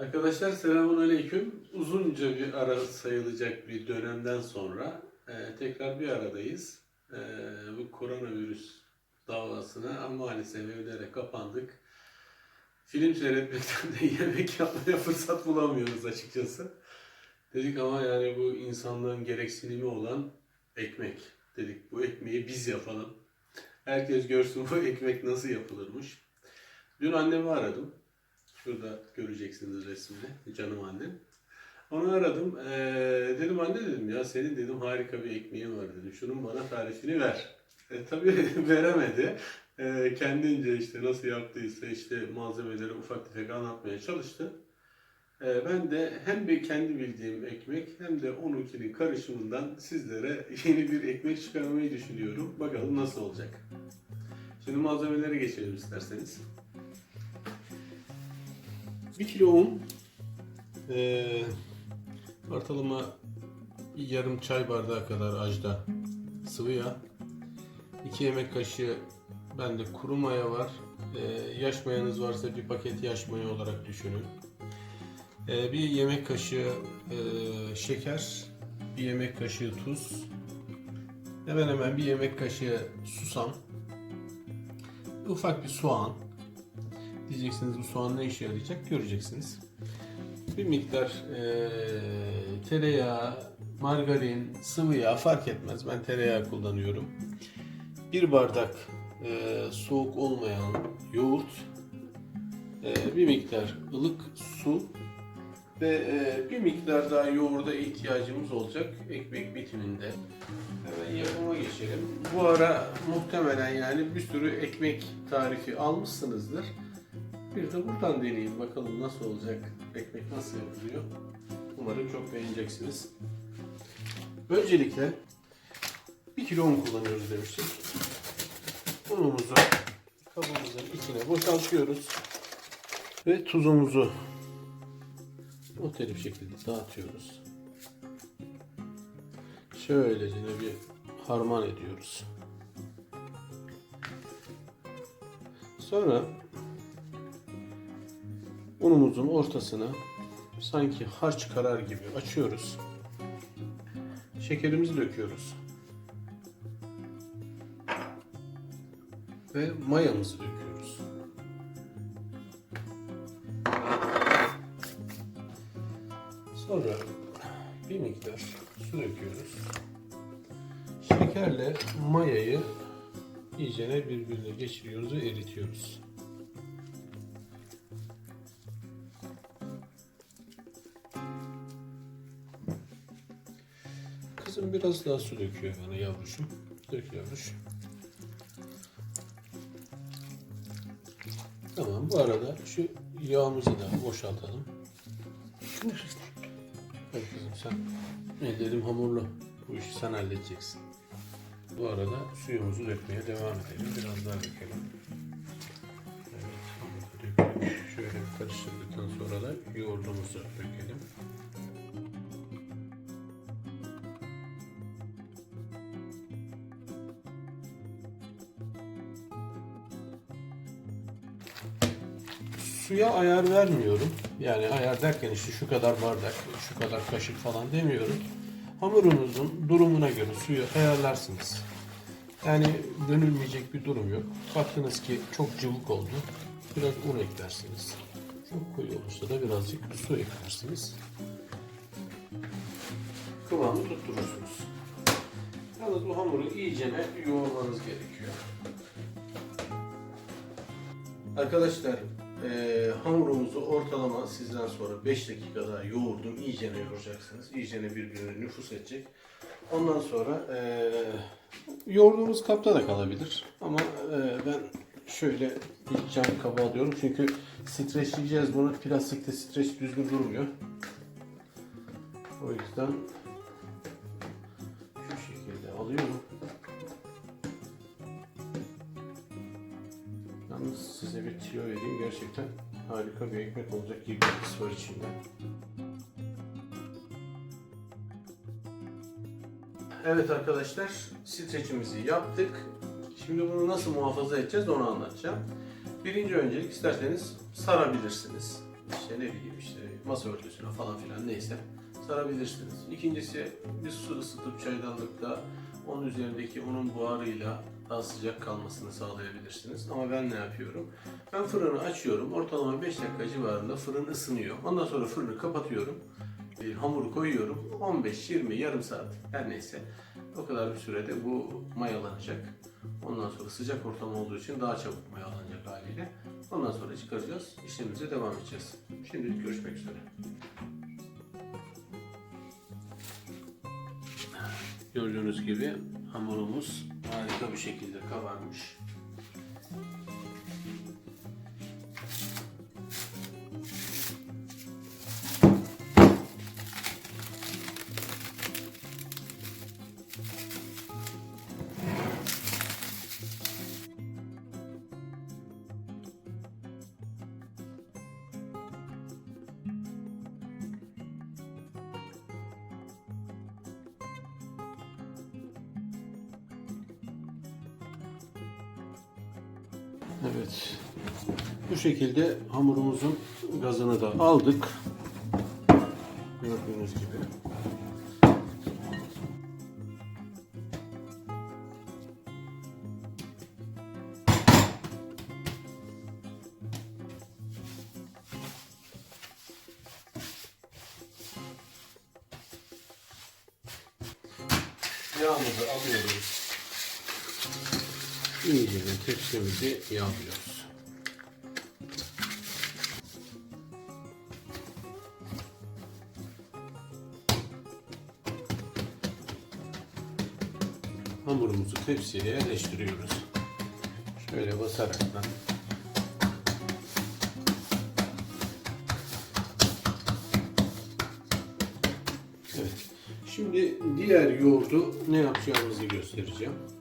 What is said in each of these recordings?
Arkadaşlar selamun aleyküm. Uzunca bir ara sayılacak bir dönemden sonra e, tekrar bir aradayız. E, bu koronavirüs davasına maalesef evlere kapandık. Film seyretmekten de yemek yapmaya fırsat bulamıyoruz açıkçası. Dedik ama yani bu insanlığın gereksinimi olan ekmek. Dedik bu ekmeği biz yapalım. Herkes görsün bu ekmek nasıl yapılırmış. Dün annemi aradım. Şurada göreceksiniz resmini. Canım annem. Onu aradım. Ee, dedim anne dedim ya senin dedim harika bir ekmeğin var dedim. Şunun bana tarifini ver. E, tabii veremedi. E, kendince işte nasıl yaptıysa işte malzemeleri ufak tefek anlatmaya çalıştı. E, ben de hem bir kendi bildiğim ekmek hem de onunkinin karışımından sizlere yeni bir ekmek çıkarmayı düşünüyorum. Bakalım nasıl olacak. Şimdi malzemelere geçelim isterseniz. 1 kilo un, eee ortalama yarım çay bardağı kadar ajda sıvı yağ, 2 yemek kaşığı bende kuru maya var. Eee, yaş mayanız varsa bir paket yaş maya olarak düşünün. Eee, bir yemek kaşığı eee, şeker, bir yemek kaşığı tuz, hemen hemen bir yemek kaşığı susam, ufak bir soğan, Diyeceksiniz bu soğan ne işe yarayacak göreceksiniz. Bir miktar eee, tereyağı, margarin, sıvı yağ fark etmez. Ben tereyağı kullanıyorum. Bir bardak eee, soğuk olmayan yoğurt, eee, bir miktar ılık su ve eee, bir miktar daha yoğurda ihtiyacımız olacak ekmek bitiminde. Hemen yapıma geçelim. Bu ara muhtemelen yani bir sürü ekmek tarifi almışsınızdır. Bir de buradan deneyeyim bakalım nasıl olacak, ekmek nasıl yapılıyor. Umarım çok beğeneceksiniz. Öncelikle 1 kilo un kullanıyoruz demiştik. Unumuzu kabımızın içine boşaltıyoruz. Ve tuzumuzu muhtelif şekilde dağıtıyoruz. Şöylece bir harman ediyoruz. Sonra unumuzun ortasına sanki harç karar gibi açıyoruz. Şekerimizi döküyoruz. Ve mayamızı döküyoruz. Sonra bir miktar su döküyoruz. Şekerle mayayı iyicene birbirine geçiriyoruz ve eritiyoruz. Biraz daha su döküyor bana yavruşum. Dök yavruş. Tamam bu arada şu yağımızı da boşaltalım. Hadi kızım sen ellerim hamurlu. Bu işi sen halledeceksin. Bu arada suyumuzu dökmeye devam edelim. Biraz daha dökelim. Evet, hamuru döktük. Şöyle karıştırdıktan sonra da yoğurdumuzu dökelim. Suya ayar vermiyorum. Yani ayar derken işte şu kadar bardak, şu kadar kaşık falan demiyorum. Hamurunuzun durumuna göre suyu ayarlarsınız. Yani dönülmeyecek bir durum yok. Baktınız ki çok cıvık oldu. Biraz un eklersiniz. Çok koyu olursa da birazcık su eklersiniz. Kıvamı tutturursunuz. Yalnız bu hamuru iyicene yoğurmanız gerekiyor. Arkadaşlar eee hamurumuzu ortalama sizden sonra 5 dakika daha yoğurdum. İyicene yoğuracaksınız. İyicene birbirine nüfus edecek. Ondan sonra eee yoğurduğumuz kapta da kalabilir. Ama eee, ben şöyle bir cam kaba alıyorum. Çünkü streçleyeceğiz bunu. Plastikte streç düzgün durmuyor. O yüzden bir ekmek olacak gibi bir his var içinde. Evet arkadaşlar, streçimizi yaptık. Şimdi bunu nasıl muhafaza edeceğiz onu anlatacağım. Birinci öncelik isterseniz sarabilirsiniz. İşte ne bileyim işte masa örtüsüne falan filan neyse sarabilirsiniz. İkincisi bir su ısıtıp çaydanlıkta onun üzerindeki unun buharıyla daha sıcak kalmasını sağlayabilirsiniz. Ama ben ne yapıyorum? Ben fırını açıyorum. Ortalama 5 dakika civarında fırın ısınıyor. Ondan sonra fırını kapatıyorum. Bir hamuru koyuyorum. 15-20 yarım saat her neyse. O kadar bir sürede bu mayalanacak. Ondan sonra sıcak ortam olduğu için daha çabuk mayalanacak haliyle. Ondan sonra çıkaracağız. İşlemimize devam edeceğiz. Şimdilik görüşmek üzere. Gördüğünüz gibi hamurumuz harika bir şekilde kabarmış. Evet. Bu şekilde hamurumuzun gazını da aldık. Gördüğünüz gibi. Yağımızı alıyoruz. İyice tepsimizi yağlıyoruz. Hamurumuzu tepsiye yerleştiriyoruz. Şöyle basaraktan. Evet. Şimdi diğer yoğurdu ne yapacağımızı göstereceğim.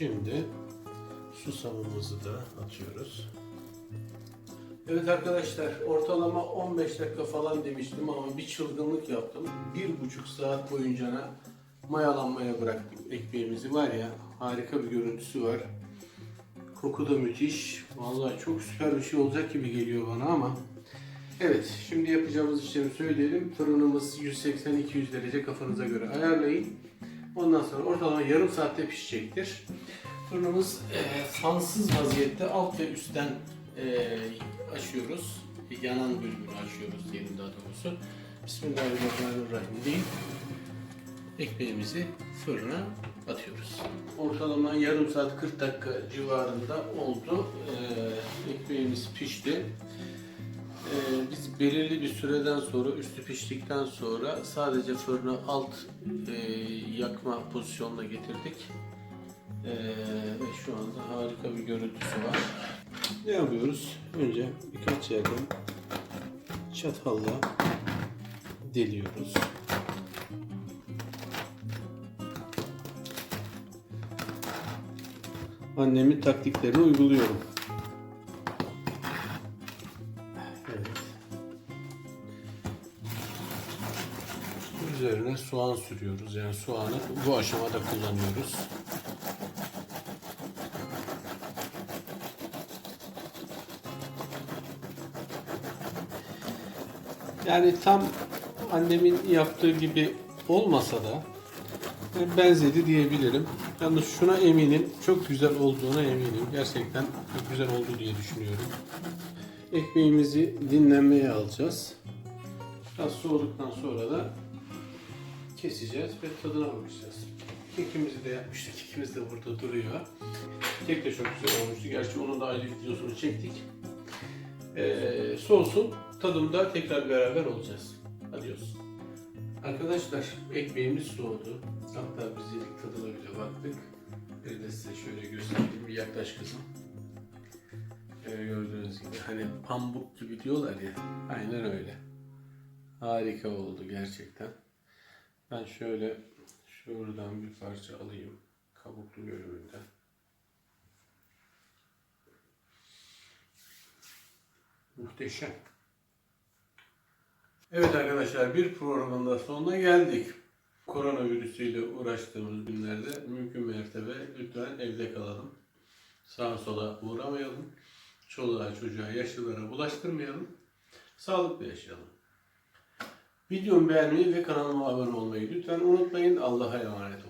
Şimdi susamımızı da atıyoruz. Evet arkadaşlar ortalama 15 dakika falan demiştim ama bir çılgınlık yaptım. Bir buçuk saat boyunca mayalanmaya bıraktım ekmeğimizi var ya harika bir görüntüsü var. Koku da müthiş. Vallahi çok süper bir şey olacak gibi geliyor bana ama Evet, şimdi yapacağımız işlemi söyleyelim. Fırınımız 180-200 derece kafanıza göre ayarlayın. Ondan sonra ortalama yarım saatte pişecektir. Fırınımız e, fansız vaziyette alt ve üstten e, açıyoruz. Yanan bölümünü açıyoruz diyelim daha doğrusu. Bismillahirrahmanirrahim deyip ekmeğimizi fırına atıyoruz. Ortalama yarım saat 40 dakika civarında oldu. E, ekmeğimiz pişti. Ee, biz belirli bir süreden sonra üstü piştikten sonra sadece fırını alt e, yakma pozisyonuna getirdik. Ee, ve şu anda harika bir görüntüsü var. Ne yapıyoruz? Önce birkaç yerden çatalla deliyoruz. Annemin taktiklerini uyguluyorum. Üzerine soğan sürüyoruz. Yani soğanı bu aşamada kullanıyoruz. Yani tam annemin yaptığı gibi olmasa da benzedi diyebilirim. Yalnız şuna eminim, çok güzel olduğuna eminim. Gerçekten çok güzel oldu diye düşünüyorum. Ekmeğimizi dinlenmeye alacağız. Biraz soğuduktan sonra da keseceğiz ve tadına bakacağız. Kekimizi de yapmıştık. Kekimiz de burada duruyor. Kek de çok güzel olmuştu. Gerçi onun da ayrı videosunu çektik. Ee, soğusun. Tadımda tekrar beraber olacağız. Adios. Arkadaşlar ekmeğimiz soğudu. Hatta biz yedik tadına bile baktık. Bir de size şöyle göstereyim. Bir yaklaş kızım. Ee, gördüğünüz gibi hani pamuk gibi diyorlar ya. Aynen öyle. Harika oldu gerçekten. Ben şöyle şuradan bir parça alayım. Kabuklu bölümünden. Muhteşem. Evet arkadaşlar bir programın da sonuna geldik. koronavirüsüyle uğraştığımız günlerde mümkün mertebe lütfen evde kalalım. Sağa sola uğramayalım. Çoluğa çocuğa yaşlılara bulaştırmayalım. Sağlıklı yaşayalım. Videomu beğenmeyi ve kanalıma abone olmayı lütfen unutmayın. Allah'a emanet olun.